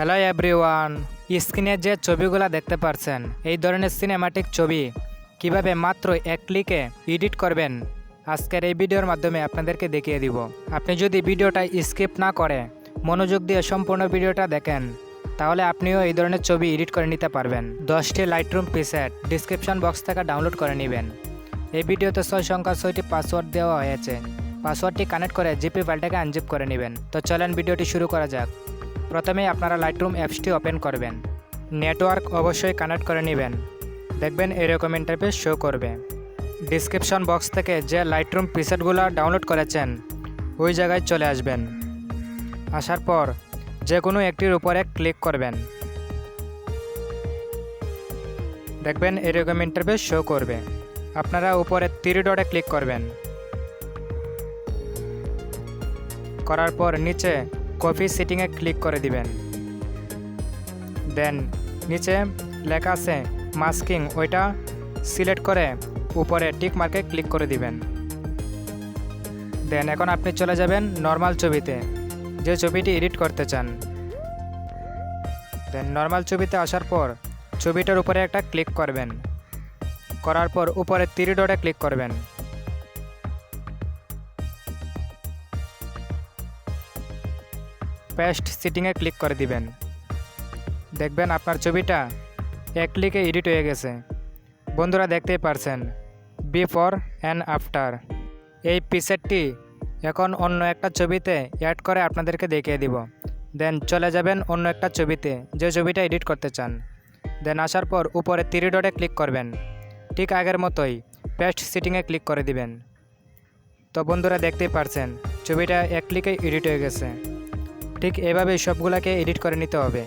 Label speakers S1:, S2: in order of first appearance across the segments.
S1: Hello everyone স্ক্রিনে যে ছবিগুলো দেখতে পারছেন, এই ধরনের সিনেমাটিক ছবি কীভাবে মাত্র এক ক্লিকে এডিট করবেন, আজকের এই ভিডিওর মাধ্যমে আপনাদেরকে দেখিয়ে দিব। আপনি যদি ভিডিওটা স্কিপ না করে, মনোযোগ দিয়ে সম্পূর্ণ ভিডিওটা দেখেন, তাহলে আপনিও এই ধরনের ছবি এডিট করে নিতে পারবেন। দশটি লাইটরুম প্রিসেট ডিসক্রিপশন বক্স থেকে ডাউনলোড করে নেবেন। এই ভিডিওতে ছয় সংখ্যা, ছয়টি পাসওয়ার্ড দেওয়া হয়েছে। পাসওয়ার্ডটি কানেক্ট করে জিপি ফাইলটাকে আনজিপ করে নেবেন। তো চলেন ভিডিওটি শুরু করা যাক। প্রথমেই আপনারা লাইটরুম অ্যাপসটি ওপেন করবেন। নেটওয়ার্ক অবশ্যই কানেক্ট করে নেবেন। দেখবেন এরকম ইন্টারফেস শো করবে। ডিসক্রিপশন বক্স থেকে যে লাইটরুম প্রিসেটগুলো ডাউনলোড করেছেন, ওই জায়গায় চলে আসবেন। আসার পর যে কোনো একটির উপরে ক্লিক করবেন। দেখবেন এরকম ইন্টারফেস শো করবে। আপনারা উপরে তিরি ডটে ক্লিক করবেন। করার পর নিচে কপি সেটিংয়ে ক্লিক করে দিবেন। দেন নিচে লেখা আছে মাস্কিং, ওইটা সিলেক্ট করে উপরে টিক মার্কে ক্লিক করে দিবেন। দেন এখন আপনি চলে যাবেন নর্মাল ছবিতে, যে ছবিটি এডিট করতে চান। দেন নর্মাল ছবিতে আসার পর ছবিটার উপরে একটা ক্লিক করবেন। করার পর উপরে তিরি ডটে ক্লিক করবেন। পেস্ট সিটিংয়ে ক্লিক করে দিবেন। দেখবেন আপনার ছবিটা এক ক্লিকে এডিট হয়ে গেছে। বন্ধুরা দেখতেই পারছেন, বিফোর অ্যান্ড আফটার। এই পিসেটটি এখন অন্য একটা ছবিতে অ্যাড করে আপনাদেরকে দেখিয়ে দিব। দেন চলে যাবেন অন্য একটা ছবিতে যে ছবিটা এডিট করতে চান। দেন আসার পর উপরে তিরি ক্লিক করবেন। ঠিক আগের মতোই পেস্ট সিটিংয়ে ক্লিক করে দিবেন। তো বন্ধুরা দেখতেই পারছেন, ছবিটা এক ক্লিকে এডিট হয়ে গেছে। ঠিক এভাবেই সবগুলোকে এডিট করে নিতে হবে।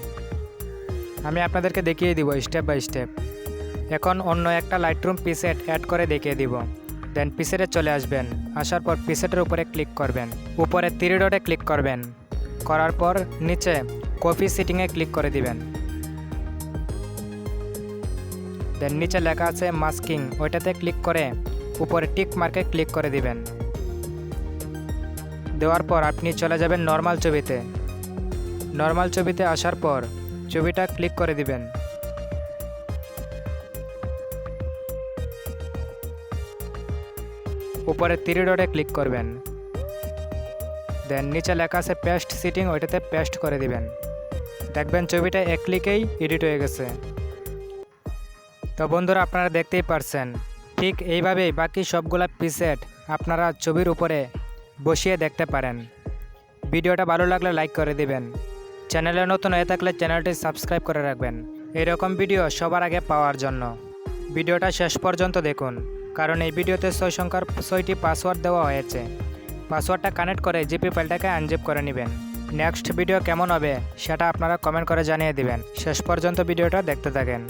S1: আমি আপনাদেরকে দেখিয়ে দিব স্টেপ বাই স্টেপ। এখন অন্য একটা লাইটরুম পিসেট অ্যাড করে দেখিয়ে দিব। দেন পিসেটে চলে আসবেন। আসার পর পিসেটের উপরে ক্লিক করবেন। উপরে ডটে ক্লিক করবেন। করার পর নিচে কপি সিটিংয়ে ক্লিক করে দিবেন। দেন নিচে লেখা আছে মাস্কিং ওইটাতে ক্লিক করে উপরে টিক মার্কে ক্লিক করে দিবেন। দেওয়ার পর আপনি চলে যাবেন নর্মাল ছবিতে। নর্মাল ছবিতে আসার পর ছবিটা ক্লিক করে দিবেন। উপরে তিরি ডটে ক্লিক করবেন। দেন নিচে লেখা আছে পেস্ট সিটিং ওইটাতে পেস্ট করে দিবেন। দেখবেন ছবিটা এক ক্লিকেই এডিট হয়ে গেছে। তো বন্ধুরা, আপনারা দেখতেই পারছেন, ঠিক এইভাবেই বাকি সবগুলা পিসেট আপনারা ছবির উপরে বসিয়ে দেখতে পারেন। ভিডিওটা ভালো লাগলে লাইক করে দিবেন। চ্যানেলে নতুন হয়ে থাকলে চ্যানেলটি সাবস্ক্রাইব করে রাখবেন। এরকম ভিডিও সবার আগে পাওয়ার জন্য। ভিডিওটা শেষ পর্যন্ত দেখুন, কারণ এই ভিডিওতে ছয় সংখ্যার ছয়টি পাসওয়ার্ড দেওয়া হয়েছে। পাসওয়ার্ডটা কানেক্ট করে জিপি ফাইলটাকে আনজিপ করে নেবেন। নেক্সট ভিডিও কেমন হবে, সেটা আপনারা কমেন্ট করে জানিয়ে দিবেন। শেষ পর্যন্ত ভিডিওটা দেখতে থাকেন।